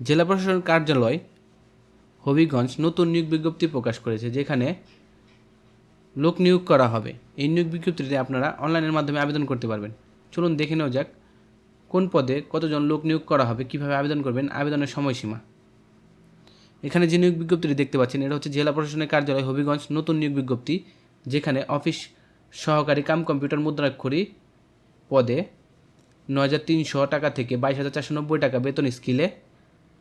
জেলা প্রশাসন কার্যালয়, হবিগঞ্জ নতুন নিয়োগ বিজ্ঞপ্তি প্রকাশ করেছে, যেখানে লোক নিয়োগ করা হবে। এই নিয়োগ বিজ্ঞপ্তিতে আপনারা অনলাইনের মাধ্যমে আবেদন করতে পারবেন। চলুন দেখে নেওয়া যাক কোন পদে কতজন লোক নিয়োগ করা হবে, কীভাবে আবেদন করবেন, আবেদনের সময়সীমা। এখানে যে নিয়োগ বিজ্ঞপ্তিটি দেখতে পাচ্ছেন, এটা হচ্ছে জেলা প্রশাসনের কার্যালয়, হবিগঞ্জ নতুন নিয়োগ বিজ্ঞপ্তি, যেখানে অফিস সহকারী কাম কম্পিউটার মুদ্রাক্ষরী পদে নয় হাজার তিনশো টাকা থেকে বাইশ হাজার চারশো নব্বই টাকা বেতন স্কিলে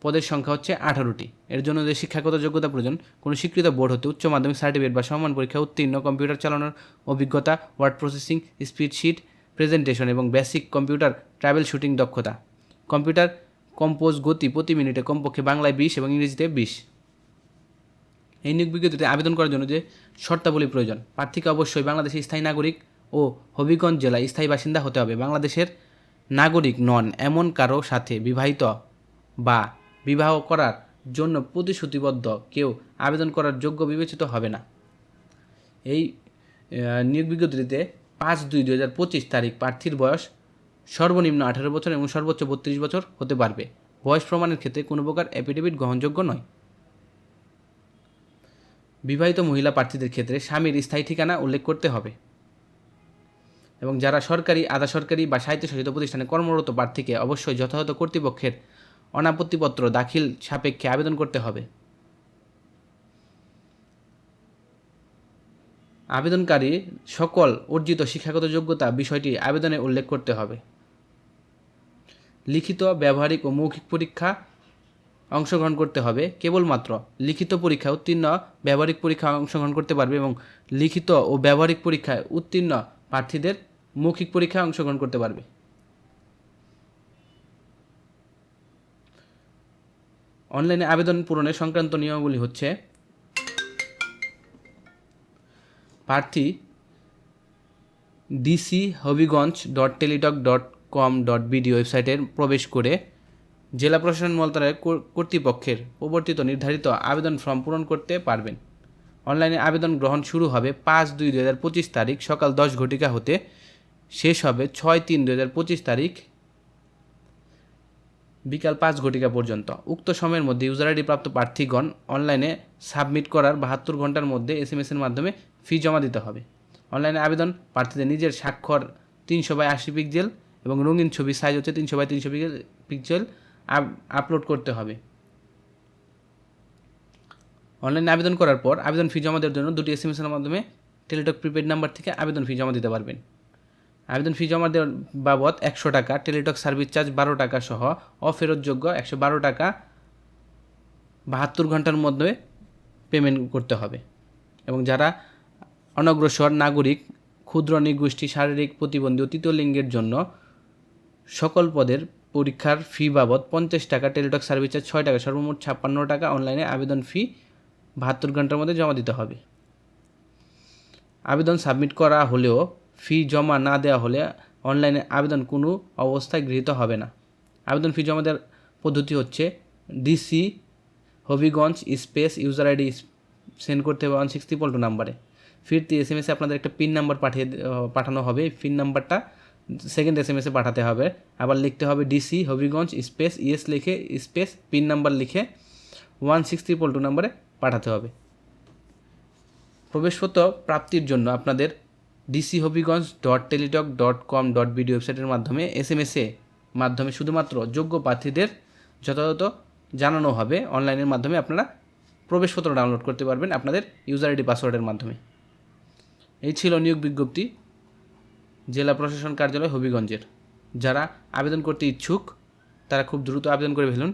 পদের সংখ্যা হচ্ছে আঠারোটি। এর জন্য যে শিক্ষাগত যোগ্যতা প্রয়োজন, কোনো স্বীকৃত বোর্ড হতে উচ্চ মাধ্যমিক সার্টিফিকেট বা সমান পরীক্ষা উত্তীর্ণ কম্পিউটার চালানোর অভিজ্ঞতা, ওয়ার্ড প্রসেসিং, স্পিডশিট, প্রেজেন্টেশন এবং বেসিক কম্পিউটার ট্রাভেল শুটিং দক্ষতা। কম্পিউটার কম্পোজ গতি প্রতি মিনিটে কমপক্ষে বাংলায় বিশ এবং ইংরেজিতে বিশ। এই নিয়োগ বিজ্ঞপ্তিতে আবেদন করার জন্য যে শর্তাবলী প্রয়োজন প্রার্থীকে অবশ্যই বাংলাদেশের স্থায়ী নাগরিক ও হবিগঞ্জ জেলায় স্থায়ী বাসিন্দা হতে হবে। বাংলাদেশের নাগরিক নন এমন কারও সাথে বিবাহিত বা বিবাহ করার জন্য প্রতিশ্রুতিবদ্ধ কেউ আবেদন করার যোগ্য বিবেচিত হবে না। এই নিয়োগ বিজ্ঞপ্তিতে পাঁচ দুই দু হাজার পঁচিশ তারিখ প্রার্থীর বয়স সর্বনিম্ন আঠারো বছর এবং সর্বোচ্চ বত্রিশ বছর হতে পারবে। বয়স প্রমাণের ক্ষেত্রে কোনো প্রকার অ্যাফিডেভিট গ্রহণযোগ্য নয়। বিবাহিত মহিলা প্রার্থীদের ক্ষেত্রে স্বামীর স্থায়ী ঠিকানা উল্লেখ করতে হবে। এবং যারা সরকারি, আধা সরকারি বা সাহিত্য স্বায়ত্তশাসিত প্রতিষ্ঠানে কর্মরত প্রার্থীকে অবশ্যই যথাযথ কর্তৃপক্ষের অনাপত্তিপত্র দাখিল সাপেক্ষে আবেদন করতে হবে। আবেদনকারী সকল অর্জিত শিক্ষাগত যোগ্যতা বিষয়টি আবেদনে উল্লেখ করতে হবে। লিখিত, ব্যবহারিক ও মৌখিক পরীক্ষা অংশগ্রহণ করতে হবে। কেবলমাত্র লিখিত পরীক্ষা উত্তীর্ণ, ব্যবহারিক পরীক্ষা অংশগ্রহণ করতে পারবে এবং লিখিত ও ব্যবহারিক পরীক্ষায় উত্তীর্ণ প্রার্থীদের মৌখিক পরীক্ষায় অংশগ্রহণ করতে পারবে। অনলাইনে আবেদন পূরণের সংক্রান্ত নিয়মাবলী হচ্ছে, প্রার্থী DC Habiganj dot Teletalk dot com dot BD ওয়েবসাইটের প্রবেশ করে জেলা প্রশাসন মন্ত্রণালয়ের কর্তৃপক্ষের প্রবর্তিত নির্ধারিত আবেদন ফর্ম পূরণ করতে পারবেন। অনলাইনে আবেদন গ্রহণ শুরু হবে পাঁচ দুই দু হাজার পঁচিশ তারিখ সকাল দশ ঘটিকা হতে, শেষ হবে ছয় তিন দু হাজার পঁচিশ তারিখ বিকাল পাঁচ ঘটিকা পর্যন্ত। উক্ত সময়ের মধ্যে ইউজার আইডি প্রাপ্ত প্রার্থীগণ অনলাইনে সাবমিট করার বাহাত্তর ঘণ্টার মধ্যে এস এম এর মাধ্যমে ফি জমা দিতে হবে। অনলাইনে আবেদন প্রার্থীদের নিজের স্বাক্ষর তিনশো বাই আশি পিক্সেল এবং রঙিন ছবি সাইজ হচ্ছে তিনশো বাই তিনশো পিক্সেল আপলোড করতে হবে। অনলাইনে আবেদন করার পর আবেদন ফি জমা দেওয়ার জন্য দুটি এস এম এর মাধ্যমে টেলিটক প্রিপেড নাম্বার থেকে আবেদন ফি জমা দিতে পারবেন। আবেদন ফি জমা দেওয়ার বাবদ একশো টাকা, টেলিটক সার্ভিস চার্জ বারো টাকা সহ অফেরতযোগ্য একশো বারো টাকা বাহাত্তর ঘণ্টার মধ্যে পেমেন্ট করতে হবে। এবং যারা অনগ্রসর, নাগরিক, ক্ষুদ্র, নিগোষ্ঠী, শারীরিক প্রতিবন্ধী ও তৃতীয় লিঙ্গের জন্য সকল পদের পরীক্ষার ফি বাবদ পঞ্চাশ টাকা, টেলিটক সার্ভিস চার্জ ছয় টাকা, সর্বমোট ছাপ্পান্ন টাকা অনলাইনে আবেদন ফি বাহাত্তর ঘণ্টার মধ্যে জমা দিতে হবে। আবেদন সাবমিট করা হলেও ফি জমা না দেওয়া হলে অনলাইনে আবেদন কোনো অবস্থায় গৃহীত হবে না। আবেদন ফি জমা দেওয়ার পদ্ধতি হচ্ছে DC Habiganj space user ID send করতে হবে ওয়ান সিক্সটি পল্টু নাম্বারে। ফিরতি এস এম এসে আপনাদের একটা পিন নাম্বার পাঠিয়ে পাঠানো হবে। পিন নাম্বারটা সেকেন্ড এস এম এসে পাঠাতে হবে। আবার লিখতে হবে ডিসি হবিগঞ্জ স্পেস ইএস লিখে স্পেস পিন নাম্বার লিখে ওয়ান সিক্সটি পল্টু নাম্বারে পাঠাতে হবে। প্রবেশপত্র প্রাপ্তির জন্য আপনাদের DC Habiganj dot Teletalk dot com dot BD ওয়েবসাইটের মাধ্যমে এস এম এসে মাধ্যমে শুধুমাত্র যোগ্য প্রার্থীদের যথাযথ জানানো হবে। অনলাইনের মাধ্যমে আপনারা প্রবেশপত্র ডাউনলোড করতে পারবেন আপনাদের ইউজার আইডি পাসওয়ার্ডের মাধ্যমে। এই ছিল নিয়োগ বিজ্ঞপ্তি জেলা প্রশাসন কার্যালয় হবিগঞ্জের। যারা আবেদন করতে ইচ্ছুক, তারা খুব দ্রুত আবেদন করে ফেলুন।